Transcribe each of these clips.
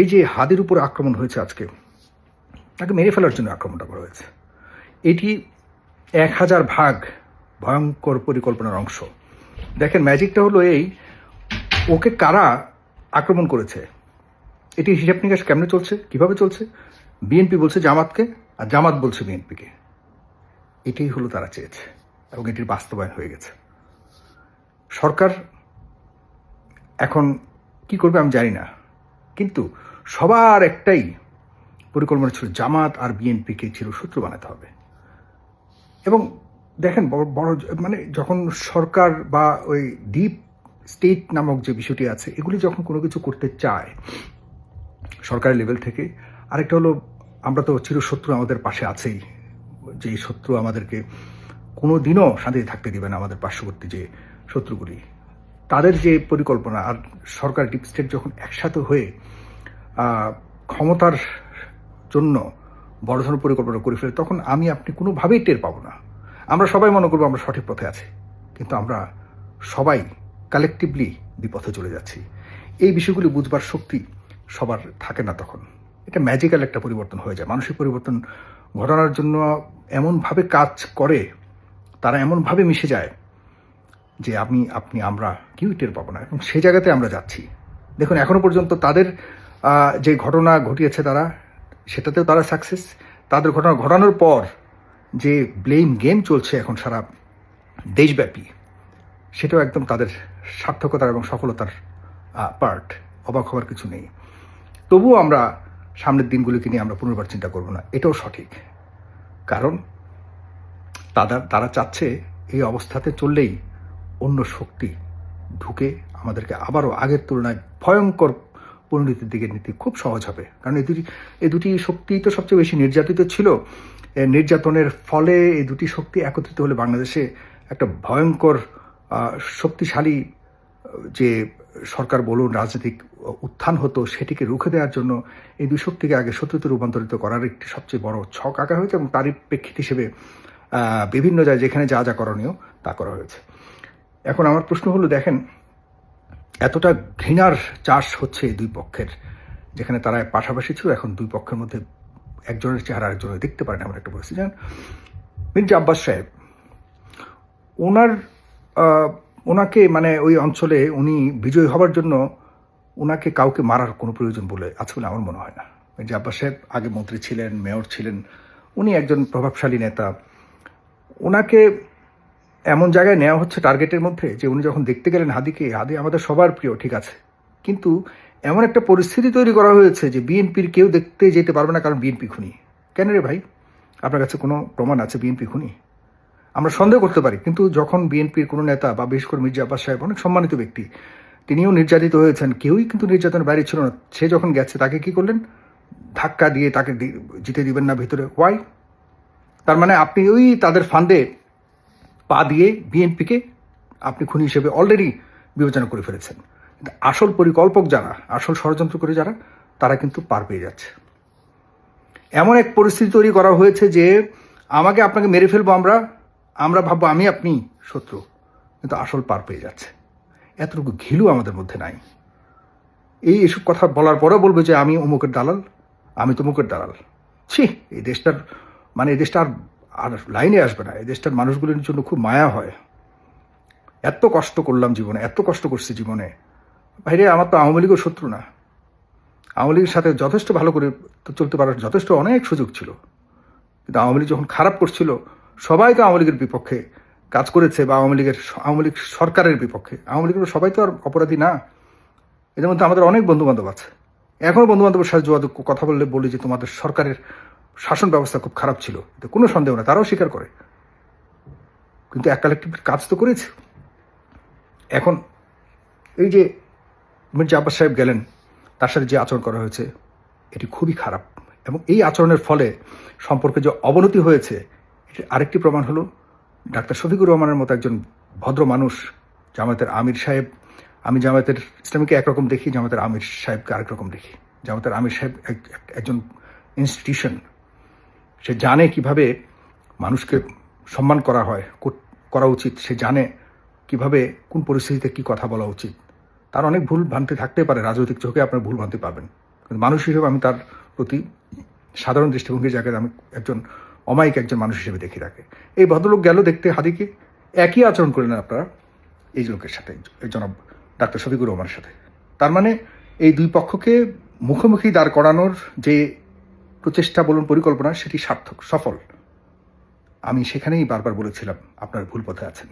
এই যে হাদের উপর আক্রমণ হয়েছে আজকে, তাকে মেরে ফেলার জন্য আক্রমণটা করা হয়েছে। এটি এক হাজার ভাগ ভয়ঙ্কর পরিকল্পনার অংশ। দেখেন, ম্যাজিকটা হলো এই, ওকে কারা আক্রমণ করেছে? এটি হিসাব নিকাশ কেমনে চলছে? কীভাবে চলছে? বিএনপি বলছে জামাতকে, আর জামাত বলছে বিএনপিকে এটাই হলো তারা চেয়েছে, এবং এটির বাস্তবায়ন হয়ে গেছে। সরকার এখন কি করবে আমি জানি না। কিন্তু সবার একটাই পরিকল্পনা ছিল, জামাত আর বিএনপিকে ছিল শত্রু বানাতে হবে। এবং দেখেন বড় মানে যখন সরকার বা ওই ডিপ স্টেট নামক যে বিষয়টি আছে, এগুলি যখন কোনো কিছু করতে চায় সরকারি লেভেল থেকে, আরেকটা হলো, আমরা তো চিরশত্রু আমাদের পাশে আছেই। যে শত্রু আমাদেরকে কোনো দিনও শান্তিতে থাকতে দিবে না আমাদের পার্শ্ববর্তী যে শত্রুগুলি। তাদের যে পরিকল্পনা, আর সরকার ডিপ স্টেট যখন একসাথে হয়ে ক্ষমতার জন্য বড় ধরনের পরিকল্পনা করে ফেলে, তখন আমি আপনি কোনোভাবেই টের পাবো না। আমরা সবাই মনে করব আমরা সঠিক পথে আছি। কিন্তু আমরা সবাই কালেকটিভলি বিপথে চলে যাচ্ছি। এই বিষয়গুলি বুঝবার শক্তি সবার থাকে না তখন। এটা ম্যাজিক্যাল একটা পরিবর্তন হয়ে যায়। মানসিক পরিবর্তন ঘটানোর জন্য এমনভাবে কাজ করে, তারা এমনভাবে মিশে যায় যে আমি আপনি আমরা কেউ টের পাবো না, এবং সেই জায়গাতে আমরা যাচ্ছি। দেখুন এখনও পর্যন্ত তাদের যে ঘটনা ঘটিয়েছে তারা, সেটাতেও তারা সাকসেস তাদের ঘটনা ঘটানোর পর যে ব্লেম গেম চলছে এখন সারা দেশব্যাপী, সেটাও একদম তাদের সার্থকতার এবং সফলতার পার্ট অবাক হওয়ার কিছু নেই। তবুও আমরা সামনের দিনগুলিকে নিয়ে আমরা পুনর্বার চিন্তা করব না, এটাও সঠিক। কারণ তারা তারা চাচ্ছে এই অবস্থাতে চললেই অন্য শক্তি ঢুকে আমাদেরকে আবারও আগের তুলনায় ভয়ঙ্কর পরিণতির দিকে নিতে খুব সহজ হবে। কারণ এই দুটি এই দুটি শক্তিই তো সবচেয়ে বেশি নির্যাতিত ছিল। নির্যাতনের ফলে এই দুটি শক্তি একত্রিত হলে বাংলাদেশে একটা ভয়ঙ্কর শক্তিশালী যে সরকার বলুন, রাজনৈতিক উত্থান হতো সেটিকে রুখে দেওয়ার জন্য এই দুই শক্তিকে আগে শত্রুতে রূপান্তরিত করার একটি সবচেয়ে বড় ছক আঁকা হয়েছে এবং তারই প্রেক্ষিত হিসেবে বিভিন্ন জায়গায় যেখানে যা যা করণীয় তা করা হয়েছে। এখন আমার প্রশ্ন হলো, দেখেন, এতটা ঘৃণার চাষ হচ্ছে দুই পক্ষের, যেখানে তারা পাশাপাশি ছিল, এখন দুই পক্ষের মধ্যে একজনের চেহারা আরেকজনের দেখতে পারে না এমন একটা পরিস্থিতি। জানেন, মির্জা আব্বাস সাহেব, ওনার ওনাকে মানে ওই অঞ্চলে উনি বিজয়ী হবার জন্য ওনাকে কাউকে মারার কোনো প্রয়োজন বলে আছে বলে আমার মনে হয় না। মির্জা আব্বাস সাহেব আগে মন্ত্রী ছিলেন, মেয়র ছিলেন, উনি একজন প্রভাবশালী নেতা। ওনাকে এমন জায়গায় নেওয়া হচ্ছে টার্গেটের মধ্যে যে উনি যখন দেখতে গেলেন হাদিকে, হাদি আমাদের সবার প্রিয়, ঠিক আছে। কিন্তু এমন একটা পরিস্থিতি তৈরি করা হয়েছে যে বিএনপির কেউ দেখতে যেতে পারবে না কারণ বিএনপি খুনি। কেন রে ভাই? আপনার কাছে কোনো প্রমাণ আছে বিএনপি খুনি? আমরা সন্দেহ করতে পারি, কিন্তু যখন বিএনপির কোনো নেতা বা বিশেষ করে মির্জা আব্বাস সাহেব অনেক সম্মানিত ব্যক্তি, তিনিও নির্যাতিত হয়েছেন, কেউই কিন্তু নির্যাতনের বাইরে ছিল না। সে যখন গেছে, তাকে কি করলেন? ধাক্কা দিয়ে তাকে জিতে দিবেন না ভিতরে। ওয়াই তার মানে আপনি ওই তাদের ফান্ডে পা দিয়ে বিএনপিকে আপনি খুনি হিসেবে অলরেডি বিবেচনা করে ফেলেছেন। কিন্তু আসল পরিকল্পক যারা, আসল ষড়যন্ত্র করে যারা, তারা কিন্তু পার পেয়ে যাচ্ছে। এমন এক পরিস্থিতি তৈরি করা হয়েছে যে আমাকে আপনাকে মেরে ফেলব আমরা আমরা ভাববো আমি আপনি শত্রু, কিন্তু আসল পার পেয়ে যাচ্ছে। এতটুকু ঘিলু আমাদের মধ্যে নাই। এই এসব কথা বলার পরেও বলবে যে আমি অমুকের দালাল, আমি তমুকের দালাল। ছি, এই দেশটার মানে এই দেশটা আর লাইনে আসবে না। এই দেশটার মানুষগুলোর জন্য খুব মায়া হয়। এত কষ্ট করলাম জীবনে, এত কষ্ট করছি জীবনে। বাইরে আমার তো আওয়ামী লীগও শত্রু না। আওয়ামী লীগের সাথে যথেষ্ট ভালো করে চলতে পারার যথেষ্ট অনেক সুযোগ ছিল। কিন্তু আওয়ামী লীগ যখন খারাপ করছিল সবাই তো আওয়ামী লীগের বিপক্ষে কাজ করেছে বা আওয়ামী লীগের আওয়ামী লীগ সরকারের বিপক্ষে। আওয়ামী লীগের সবাই তো আর অপরাধী না। এদের মধ্যে আমাদের অনেক বন্ধু বান্ধব আছে। এখনও বন্ধু বান্ধবের সাথে যোগাযোগ, কথা বললে বলি যে তোমাদের সরকারের শাসন ব্যবস্থা খুব খারাপ ছিল। এতে কোনো সন্দেহ না তারাও স্বীকার করে। কিন্তু এক কালেক্টিভ কাজ তো করেছে। এখন এই যে মির্জা আব্বাস সাহেব গেলেন, তার সাথে যে আচরণ করা হয়েছে, এটি খুবই খারাপ। এবং এই আচরণের ফলে সম্পর্কে যে অবনতি হয়েছে, এটির আরেকটি প্রমাণ হলো, ডাক্তার শফিকুর রহমানের মতো একজন ভদ্র মানুষ, জামায়াতের আমির সাহেব। আমি জামায়াতের ইসলামীকে একরকম দেখি, জামায়াতের আমির সাহেবকে আরেক রকম দেখি। জামায়াতের আমির সাহেব এক- এক- একজন ইনস্টিটিউশন সে জানে কীভাবে মানুষকে সম্মান করা হয় কর- উচিত। সে জানে কীভাবে, কোন পরিস্থিতিতে কি কথা বলা উচিত। তার অনেক ভুল ভ্রান্তি থাকতে পারে, রাজনৈতিক চোখে আপনার ভুল ভ্রান্তি পাবেন। কিন্তু মানুষ হিসেবে আমি তার প্রতি সাধারণ দৃষ্টিভঙ্গির জায়গায় আমি একজন অমায়িক একজন মানুষ হিসেবে দেখি তাকে। এই ভদ্রলোক গেল দেখতে হাদিকে, একই আচরণ করলেন আপনারা, এই লোকের সাথে, এই ডাক্তার শফিকুর রহমানের সাথে। তার মানে এই দুই পক্ষকে মুখোমুখি দাঁড় করানোর যে প্রচেষ্টা বলুন, পরিকল্পনা, সেটি সার্থক, সফল। আমি সেখানেই বারবার বলেছিলাম, আপনার ভুল পথে আছেন।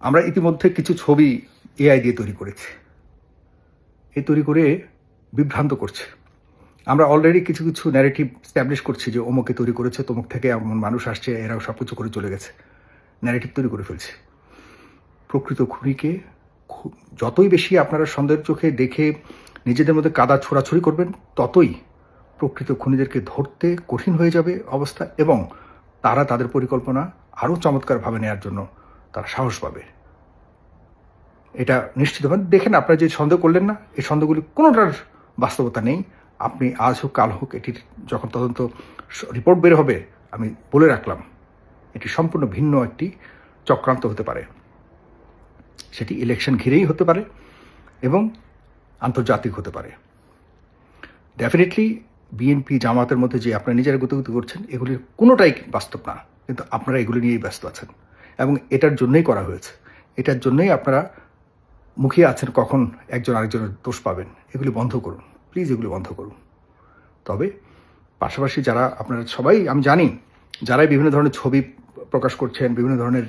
আমরা ইতিমধ্যে কিছু ছবি এআই দিয়ে তৈরি করেছি। এ তৈরি করে বিভ্রান্ত করছে। আমরা অলরেডি কিছু কিছু ন্যারেটিভ স্ট্যাবলিশ করছি যে অমুকে তৈরি করেছে, তমুক থেকে এমন মানুষ আসছে, এরাও সব কিছু করে চলে গেছে। ন্যারেটিভ তৈরি করে ফেলছে। প্রকৃত খুনিকে যতই বেশি আপনারা সন্দেহের চোখে দেখে নিজেদের মধ্যে কাদা ছোড়াছড়ি করবেন, ততই প্রকৃত খুনিদেরকে ধরতে কঠিন হয়ে যাবে অবস্থা এবং তারা তাদের পরিকল্পনা আরও চমৎকারভাবে নেওয়ার জন্য তারা সাহস পাবে। এটা নিশ্চিত দেখেন, আপনারা যে সন্দেহ করলেন না, এই সন্দেহগুলি কোনোটার বাস্তবতা নেই। আপনি আজ হোক, কাল হোক, এটির যখন তদন্ত রিপোর্ট বের হবে, আমি বলে রাখলাম, এটি সম্পূর্ণ ভিন্ন একটি চক্রান্ত হতে পারে। সেটি ইলেকশন ঘিরেই হতে পারে এবং আন্তর্জাতিক হতে পারে। ডেফিনেটলি বিএনপি জামাতের মধ্যে যে আপনারা নিজেরা গতিগতি করছেন, এগুলির কোনোটাই বাস্তব না। কিন্তু আপনারা এগুলি নিয়েই ব্যস্ত আছেন। এবং এটার জন্যই করা হয়েছে। এটার জন্যই আপনারা মুখিয়ে আছেন কখন একজন আরেকজনের দোষ পাবেন। এগুলি বন্ধ করুন। প্লিজ এগুলি বন্ধ করুন। তবে পাশাপাশি যারা, আপনারা সবাই, আমি জানি, যারাই বিভিন্ন ধরনের ছবি প্রকাশ করছেন, বিভিন্ন ধরনের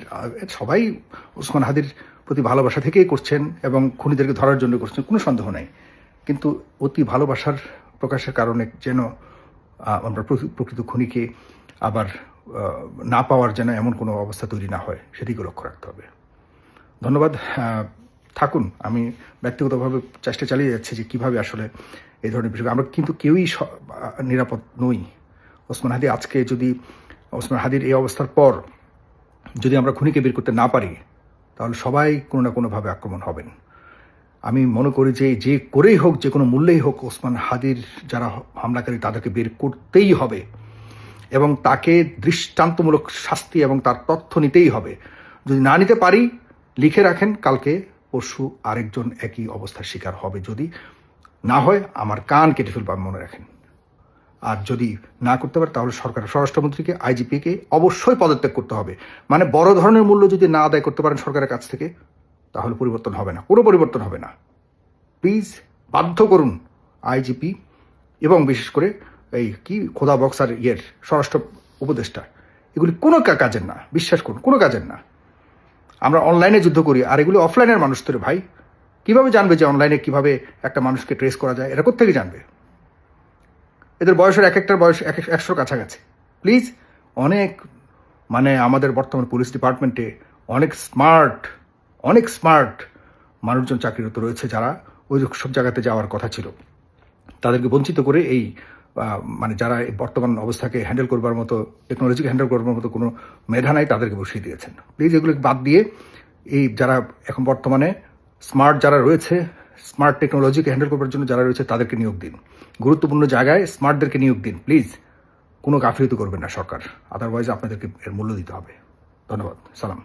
সবাই ওসমান হাদির প্রতি ভালোবাসা থেকেই করছেন এবং খুনিদেরকে ধরার জন্য করছেন, কোনো সন্দেহ নাই। কিন্তু অতি ভালোবাসার প্রকাশের কারণে যেন আমরা প্রকৃ- প্রকৃত খুনিকে আবার না পাওয়ার যেন এমন কোনো অবস্থা তৈরি না হয় সেদিকে লক্ষ্য রাখতে হবে। ধন্যবাদ। থাকুন, আমি ব্যক্তিগতভাবে চেষ্টা চালিয়ে যাচ্ছি যে কীভাবে আসলে এই ধরনের বিষয় আমরা কিন্তু কেউই নিরাপদ নই। ওসমান হাদি আজকে যদি ওসমান হাদির এই অবস্থার পর যদি আমরা খুনিকে বের করতে না পারি, তাহলে সবাই কোনো না কোনোভাবে আক্রমণ হবেন। আমি মনে করি যে যে করেই হোক, যে কোনো মূল্যেই হোক, ওসমান হাদির যারা হামলাকারী তাদেরকে বের করতেই হবে এবং তাকে দৃষ্টান্তমূলক শাস্তি এবং তার তথ্য নিতেই হবে। যদি না নিতে পারি, লিখে রাখেন, কালকে পরশু আরেকজন একই অবস্থার শিকার হবে। যদি না হয়, আমার কান কেটে ফেলব মনে রাখেন। আর যদি না করতে পারে, তাহলে সরকার, স্বরাষ্ট্রমন্ত্রীকে, আইজিপিকে অবশ্যই পদত্যাগ করতে হবে। মানে বড় ধরনের মূল্য যদি না আদায় করতে পারেন সরকারের কাছ থেকে, তাহলে পরিবর্তন হবে না। কোনো পরিবর্তন হবে না। প্লিজ বাধ্য করুন আইজিপি এবং বিশেষ করে এই কি খোদা বক্সার ইয়ের স্বরাষ্ট্র উপদেষ্টা। এগুলি কোনো কাজের না। বিশ্বাস করুন, কোনো কাজের না। আমরা অনলাইনে যুদ্ধ করি, আর এগুলি অফলাইনের মানুষ তো ভাই। কীভাবে জানবে যে অনলাইনে কীভাবে একটা মানুষকে ট্রেস করা যায়? এরা থেকে জানবে? এদের বয়সের এক একটার বয়স এক এক- একশোর কাছাকাছি। প্লিজ অনেক মানে আমাদের বর্তমান পুলিশ ডিপার্টমেন্টে অনেক স্মার্ট অনেক স্মার্ট মানুষজন চাকরিরত রয়েছে যারা ওই সব জায়গাতে যাওয়ার কথা ছিল। তাদেরকে বঞ্চিত করে এই মানে যারা এই বর্তমান অবস্থাকে হ্যান্ডেল করবার মতো টেকনোলজিকে হ্যান্ডেল করবার মতো কোনো মেধা নাই, তাদেরকে বসিয়ে দিয়েছেন। প্লিজ এগুলো বাদ দিয়ে এই যারা এখন বর্তমানে স্মার্ট যারা রয়েছে স্মার্ট টেকনোলজিকে হ্যান্ডেল করবার জন্য যারা রয়েছে তাদেরকে নিয়োগ দিন। গুরুত্বপূর্ণ জায়গায় স্মার্টদেরকে নিয়োগ দিন। প্লিজ, কোনো গাফিলতি করবেন না সরকার। আদারওয়াইজ আপনাদেরকে এর মূল্য দিতে হবে। ধন্যবাদ। সালাম।